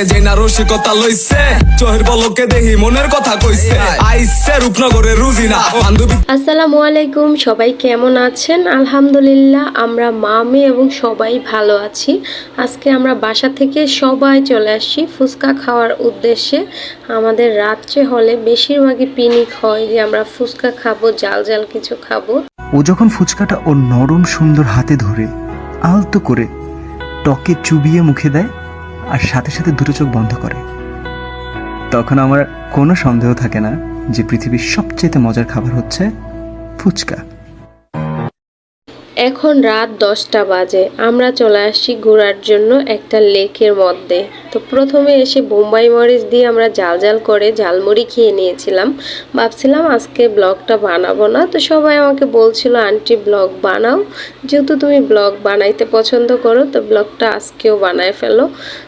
আলাপে যে না রসিকতা লইছে চোহের বলকে দেখি মনের কথা কইছে। আইসে রূপনগরের রুজিনা বান্ধবী আসসালামু আলাইকুম সবাই কেমন আছেন? আলহামদুলিল্লাহ আমরা মামি এবং সবাই ভালো আছি। আজকে আমরা বাসা থেকে সবাই চলে আসি ফুচকা খাওয়ার উদ্দেশ্যে। আমাদের রাত্রে হলে বেশিরভাগই পিনিক হয় যে আমরা ফুচকা খাব জাল জাল কিছু খাব। ও যখন ফুচকাটা ওর নরম সুন্দর হাতে ধরে আলতো করে টকে চুবিয়ে মুখে দেয় আর সাথে সাথে দুটো চোখ বন্ধ করে। তখন আমার কোনো সন্দেহ থাকে না যে পৃথিবীর সবচেয়ে মজার খাবার হচ্ছে ফুচকা। এখন রাত দশটা বাজে। আমরা চলে আসছি ঘোরার জন্য একটা লেকের মধ্যে। তো প্রথমে এসে বোম্বাই মরিচ দিয়ে আমরা জাল জাল করে ঝালমুড়ি খেয়ে নিয়েছিলাম। ভাবছিলাম আজকে ব্লগটা বানাবো না। তো সবাই আমাকে বলছিল, আন্টি, ব্লগ বানাও। যেহেতু তুমি ব্লগ বানাইতে পছন্দ করো, তো ব্লগটা আজকেও বানায় ফেলো।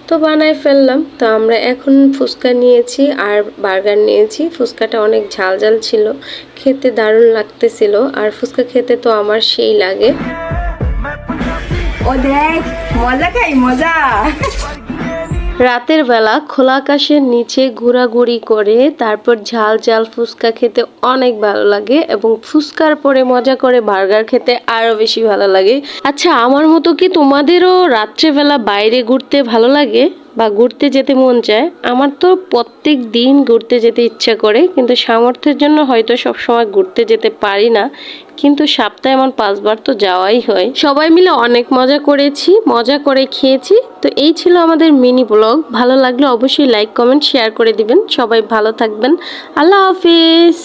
তো বানায় ফেললাম। তো আমরা এখন ফুচকা নিয়েছি আর বার্গার নিয়েছি। ফুচকাটা অনেক ঝাল ঝাল ছিল। খেতে দারুণ লাগতেছিল। আর ফুচকা খেতে তো আমার সেই লাগে। ও দেখ মজা খাই মজা। রাতের বেলা খোলা আকাশের নিচে ঘোরাঘুরি করে তারপর ঝাল ঝাল ফুচকা খেতে অনেক ভালো লাগে এবং ফুচকার পরে মজা করে বার্গার খেতে আরও বেশি ভালো লাগে। আচ্ছা আমার মতো কি তোমাদেরও রাত্রেবেলা বাইরে ঘুরতে ভালো লাগে বা ঘুরতে যেতে মন চায়? আমার তো প্রত্যেক দিন ঘুরতে যেতে ইচ্ছা করে, কিন্তু সামর্থ্যের জন্য হয়তো সবসময় ঘুরতে যেতে পারি না। কিন্তু সপ্তাহে আমার পাঁচবার তো যাওয়াই হয়। সবাই মিলে অনেক মজা করেছি, মজা করে খেয়েছি। তো এই ছিল আমাদের মিনি ব্লগ। ভালো লাগলে অবশ্যই লাইক কমেন্ট শেয়ার করে দিবেন। সবাই ভালো থাকবেন। আল্লাহ হাফিজ।